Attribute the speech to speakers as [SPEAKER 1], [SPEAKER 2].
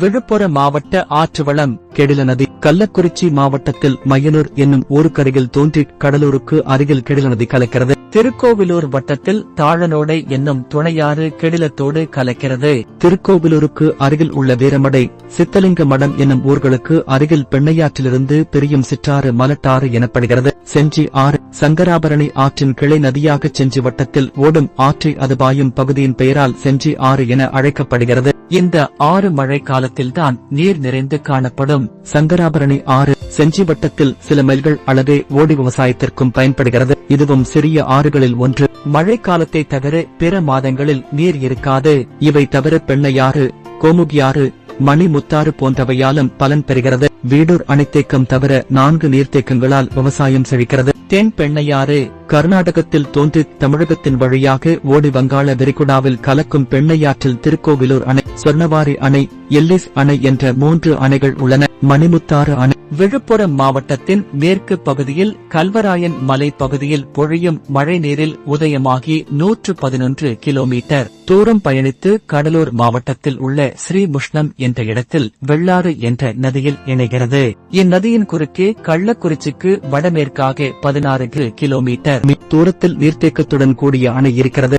[SPEAKER 1] விழுப்புரம் மாவட்ட ஆற்று வளம் கெடில நதி கள்ளக்குறிச்சி மாவட்டத்தில் மையனூர் என்னும் ஊருக்கருகில் தோன்றி கடலூருக்கு அருகில் கெடில நதி கலக்கிறது. திருக்கோவிலூர் வட்டத்தில் தாழனோடை என்னும் துணையாறு கெடிலத்தோடு கலக்கிறது. திருக்கோவிலூருக்கு அருகில் உள்ள வீரமடை சித்தலிங்க மடம் என்னும் ஊர்களுக்கு அருகில் பெண்ணையாற்றிலிருந்து பிரியும் சிற்றாறு மலட்டாறு எனப்படுகிறது. செஞ்சி ஆறு சங்கராபரணி ஆற்றின் கிளை நதியாக செஞ்சி வட்டத்தில் ஓடும் ஆற்றை அது பாயும் பகுதியின் பெயரால் செஞ்சி ஆறு என அழைக்கப்படுகிறது. இந்த ஆறு மழை காலத்தில்தான் நீர் நிறைந்து காணப்படும். சங்கராபரணி ஆறு செஞ்சி வட்டத்தில் சில மைல்கள் அளவே ஓடி விவசாயத்திற்கும் பயன்படுகிறது. இதுவும் சிறிய ஆறுகளில் ஒன்று. மழை காலத்தை தவிர பிற மாதங்களில் நீர் இருக்காது. இவை தவிர பெண்ணையாறு கோமுகியாறு மணிமுத்தாறு போன்றவையாலும் பலன் பெறுகிறது. வீடூர் அணைத்தேக்கம் தவிர நான்கு நீர்த்தேக்கங்களால் விவசாயம் செழிக்கிறது. தென் பெண்ணையாறு கர்நாடகத்தில் தோன்றி தமிழகத்தின் வழியாக ஓடி வங்காள விரிகுடாவில் கலக்கும் பெண்ணையாற்றில் திருக்கோவிலூர் அணை சொர்ணவாரி அணை எல்லிஸ் அணை என்ற மூன்று அணைகள் உள்ளன. மணிமுத்தாறு அணை விழுப்புரம் மாவட்டத்தின் மேற்கு பகுதியில் கல்வராயன் மலை பகுதியில் பொழியும் மழை நீரில் உதயமாகி நூற்று பதினொன்று கிலோமீட்டர். தூரம் பயணித்து கடலூர் மாவட்டத்தில் உள்ள ஸ்ரீமுஷ்ணம் என்ற இடத்தில் வெள்ளாறு என்ற நதியில் இணைகிறது. இந்நதியின் குறுக்கே கள்ளக்குறிச்சிக்கு வடமேற்காக பதினாறு கிலோமீட்டர். தூரத்தில் நீர்த்தேக்கத்துடன் கூடிய அணை இருக்கிறது.